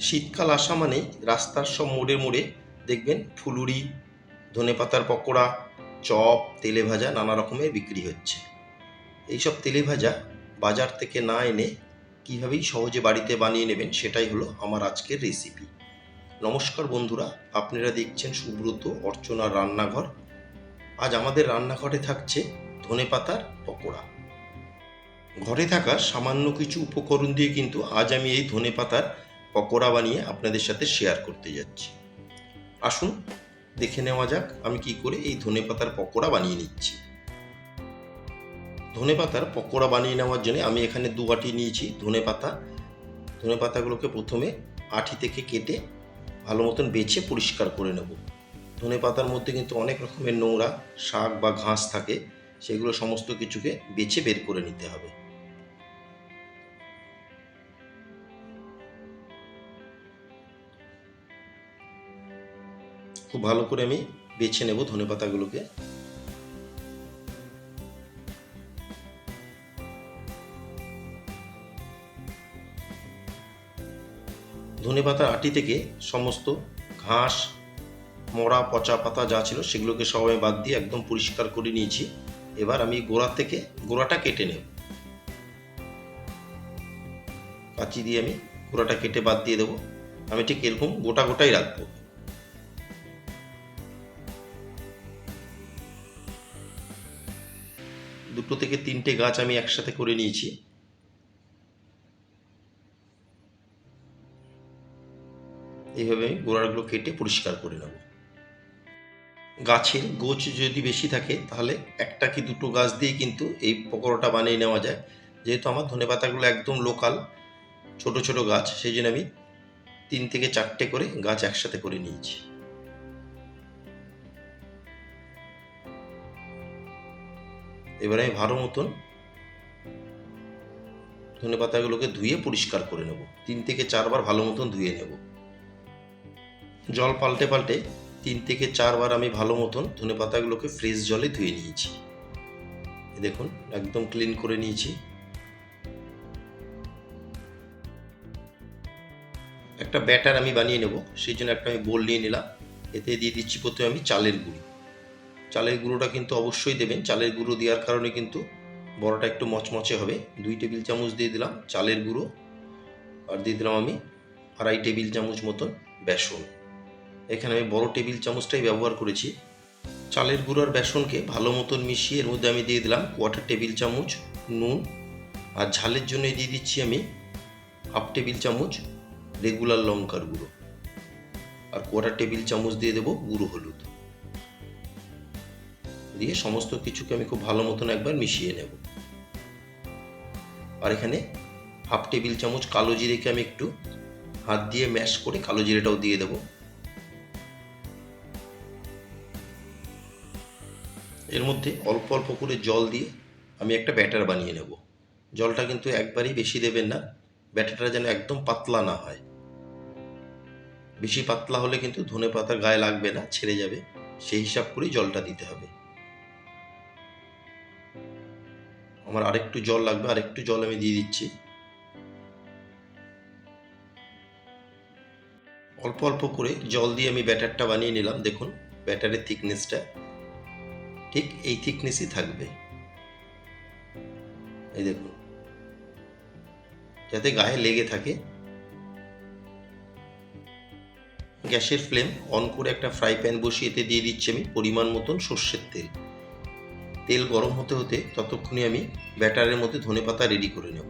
শীতকাল আসা মানেই রাস্তার সব মোড়ে মোড়ে দেখবেন ফুলুরি ধনেপাতার পকোড়া, চপ, তেলে ভাজা নানা রকমের বিক্রি হচ্ছে। এইসব তেলে ভাজা বাজার থেকে না এনে কীভাবেই সহজে বাড়িতে বানিয়ে নেবেন সেটাই হলো আমার আজকের রেসিপি নমস্কার বন্ধুরা, আপনারা দেখছেন সুব্রত অর্চনার রান্নাঘর। আজ আমাদের রান্নাঘরে থাকছে ধনেপাতার পকোড়া। ঘরে থাকা সামান্য কিছু উপকরণ দিয়ে কিন্তু আজ আমি এই ধনেপাতার পকোড়া বানিয়ে আপনাদের সাথে শেয়ার করতে যাচ্ছি। আসুন, দেখে নেওয়া যাক আমি কি করে এই ধনেপাতার পকোড়া বানিয়ে নিচ্ছি। ধনেপাতার পকোড়া বানিয়ে নেওয়ার জন্য আমি এখানে দু আটি নিয়েছি ধনেপাতা ধনেপাতাগুলোকে প্রথমে আঠি থেকে কেটে ভালো মতন বেছে পরিষ্কার করে নেব। ধনেপাতার মধ্যে কিন্তু অনেক রকমের নোংরা শাক বা ঘাস থাকে, সেগুলো সমস্ত কিছুকে বেছে বের করে নিতে হবে। খুব ভালো করে আমি বেছে নেব ধনে পাতাগুলোকে। ধনে পাতার আটি থেকে সমস্ত ঘাস, মরা, পচা পাতা যা ছিল সেগুলোকে সবাই বাদ দিয়ে একদম পরিষ্কার করে নিয়েছি। এবার আমি গোড়া থেকে গোড়াটা কেটে নেব। কাঁচি দিয়ে আমি গোড়াটা কেটে বাদ দিয়ে দেবো। আমি ঠিক এরকম গোটা গোটাই রাখব। দুটো থেকে তিনটে গাছ আমি একসাথে করে নিয়েছি। এইভাবে আমি গোড়াগুলো কেটে পরিষ্কার করে নেব। গাছের গোছ যদি বেশি থাকে, তাহলে একটা কি দুটো গাছ দিয়ে কিন্তু এই পকোড়াটা বানিয়ে নেওয়া যায়। যেহেতু আমার ধনেপাতাগুলো একদম লোকাল, ছোট ছোট গাছ, সেই জন্য আমি তিন থেকে চারটে করে গাছ একসাথে করে নিয়েছি। এবারে আমি ভালো মতন ধনে পাতাগুলোকে ধুয়ে পরিষ্কার করে নেব। তিন থেকে চারবার ভালো মতন ধুয়ে নেব। জল পাল্টে পাল্টে তিন থেকে চারবার আমি ভালো মতন ধনে পাতাগুলোকে ফ্রেশ জলে ধুয়ে নিয়েছি। দেখুন, একদম ক্লিন করে নিয়েছি। একটা ব্যাটার আমি বানিয়ে নেব, সেই জন্য একটা আমি বোল নিয়ে নিলাম। এতে দিয়ে দিচ্ছি প্রথমে আমি চালের গুঁড়ি। চালের গুঁড়োটা কিন্তু অবশ্যই দেবেন। চালের গুঁড়ো দেওয়ার কারণে কিন্তু বড়াটা একটু মচমচে হবে। দুই টেবিল চামচ দিয়ে দিলাম চালের গুঁড়ো আর দিয়ে দিলাম আমি আড়াই টেবিল চামচ মতন বেসন। এখানে আমি বড় টেবিল চামচটাই ব্যবহার করেছি। চালের গুঁড়ো আর বেসনকে ভালো মতন মিশিয়ে এর মধ্যে আমি দিয়ে দিলাম কোয়াটার টেবিল চামচ নুন আর ঝালের জন্য দিয়ে দিচ্ছি আমি হাফ টেবিল চামচ রেগুলার লঙ্কার গুঁড়ো। আর কোয়াটার টেবিল চামচ দিয়ে দেবো গুঁড়ো হলুদ। দিয়ে সমস্ত কিছুকে আমি খুব ভালো মতন একবার মিশিয়ে নেব। আর এখানে হাফ টেবিল চামচ কালো জিরেকে আমি একটু হাত দিয়ে ম্যাশ করে কালো জিরেটাও দিয়ে দেব। এর মধ্যে অল্প অল্প করে জল দিয়ে আমি একটা ব্যাটার বানিয়ে নেব। জলটা কিন্তু একবারই বেশি দেবেন না, ব্যাটারটা যেন একদম পাতলা না হয়। বেশি পাতলা হলে কিন্তু ধনে পাতার গায়ে লাগবে না, ছেড়ে যাবে, সেই হিসাব করেই জলটা দিতে হবে। আমার আরেকটু জল লাগবে, আরেকটু জল আমি দিয়ে দিচ্ছি। অল্প অল্প করে জল দিয়ে আমি ব্যাটারটা বানিয়ে নিলাম, দেখুন, ব্যাটারের থিকনেসটা। ঠিক এই থিকনেসই থাকবে। এই দেখুন। যাতে গায়ে লেগে থাকে। গ্যাসের ফ্লেম অন করে একটা ফ্রাই প্যান বসিয়ে এতে দিয়ে দিচ্ছি আমি পরিমাণ মতন সর্ষের তেল। তেল গরম হতে হতে ততক্ষণে আমি ব্যাটারের মধ্যে ধনে পাতা রেডি করে নেব।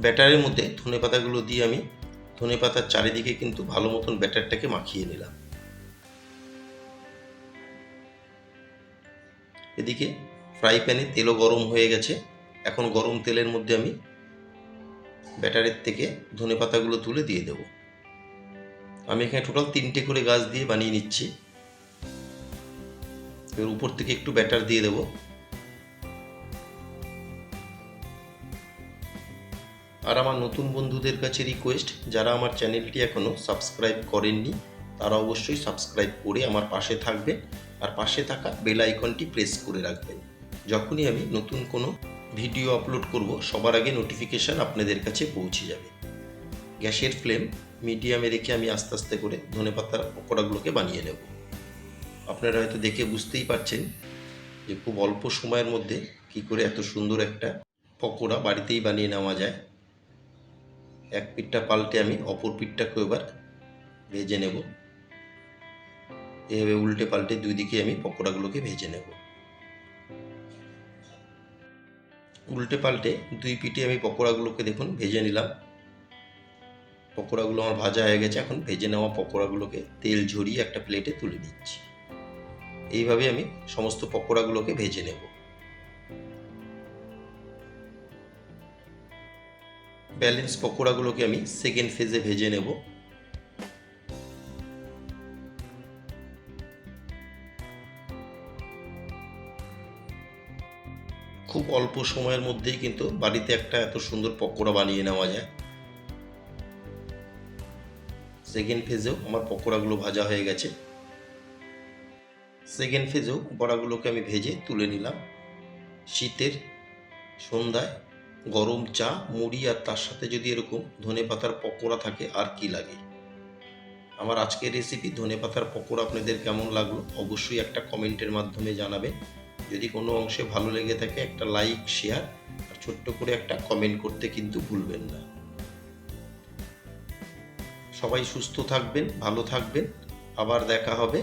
ব্যাটারের মধ্যে ধনে পাতাগুলো দিয়ে আমি ধনে পাতার চারিদিকে কিন্তু ভালো মতন ব্যাটারটাকে মাখিয়ে নিলাম। এদিকে ফ্রাই প্যানে তেলও গরম হয়ে গেছে। এখন গরম তেলের মধ্যে আমি ব্যাটারের থেকে ধনে পাতাগুলো তুলে দিয়ে দেব। আমি এখানে টোটাল তিনটে করে গাছ দিয়ে বানিয়ে নিচ্ছি। এবার উপর থেকে একটু ব্যাটার দিয়ে দেব। আর আমার নতুন বন্ধুদের কাছে রিকোয়েস্ট যারা আমার চ্যানেলটি এখনও সাবস্ক্রাইব করেননি, তারা অবশ্যই সাবস্ক্রাইব করে আমার পাশে থাকবেন আর পাশে থাকা বেল আইকনটি প্রেস করে রাখবেন। যখনই আমি নতুন কোনো ভিডিও আপলোড করব, সবার আগে নোটিফিকেশান আপনাদের কাছে পৌঁছে যাবে। গ্যাসের ফ্লেম মিডিয়ামে রেখে আমি আস্তে আস্তে করে ধনে পাতার পকোড়াগুলোকে বানিয়ে নেব। আপনারা হয়তো দেখে বুঝতেই পারছেন যে খুব অল্প সময়ের মধ্যে কি করে এত সুন্দর একটা পকোড়া বাড়িতেই বানিয়ে নেওয়া যায়। এক পিঠটা পাল্টে আমি অপর পিঠটাকে এবার ভেজে নেব। এভাবে উল্টে পাল্টে দুই দিকে আমি পকোড়াগুলোকে ভেজে নেব। উল্টে পাল্টে দুই পিঠে আমি পকোড়াগুলোকে দেখুন ভেজে নিলাম। পকোড়াগুলো আমার ভাজা হয়ে গেছে, এখন ভেজে নেওয়া পকোড়াগুলোকে তেল ঝরিয়ে একটা প্লেটে তুলে নিচ্ছি। এইভাবে আমি সমস্ত পকোড়াগুলোকে ভেজে নেব। ব্যালেন্স পকোড়াগুলোকে আমি সেকেন্ড ফেজে ভেজে নেব। খুব অল্প সময়ের মধ্যেই কিন্তু বাড়িতে একটা এত সুন্দর পকোড়া বানিয়ে নেওয়া যায়। সেকেন্ড ফেজেও আমার পকোড়াগুলো ভাজা হয়ে গেছে। সেকেন্ড ফেজেও বড়াগুলোকে আমি ভেজে তুলে নিলাম। শীতের সন্ধ্যায় গরম চা, মুড়ি আর তার সাথে যদি এরকম ধনে পাতার পকোড়া থাকে, আর কি লাগে? আমার আজকের রেসিপি ধনে পাতার পকোড়া আপনাদের কেমন লাগল অবশ্যই একটা কমেন্টের মাধ্যমে জানাবেন। যদি কোনো অংশে ভালো লেগে থাকে, একটা লাইক শেয়ার আর ছোট্ট করে একটা কমেন্ট করতে কিন্তু ভুলবেন না। সবাই সুস্থ থাকবেন, ভালো থাকবেন। আবার দেখা হবে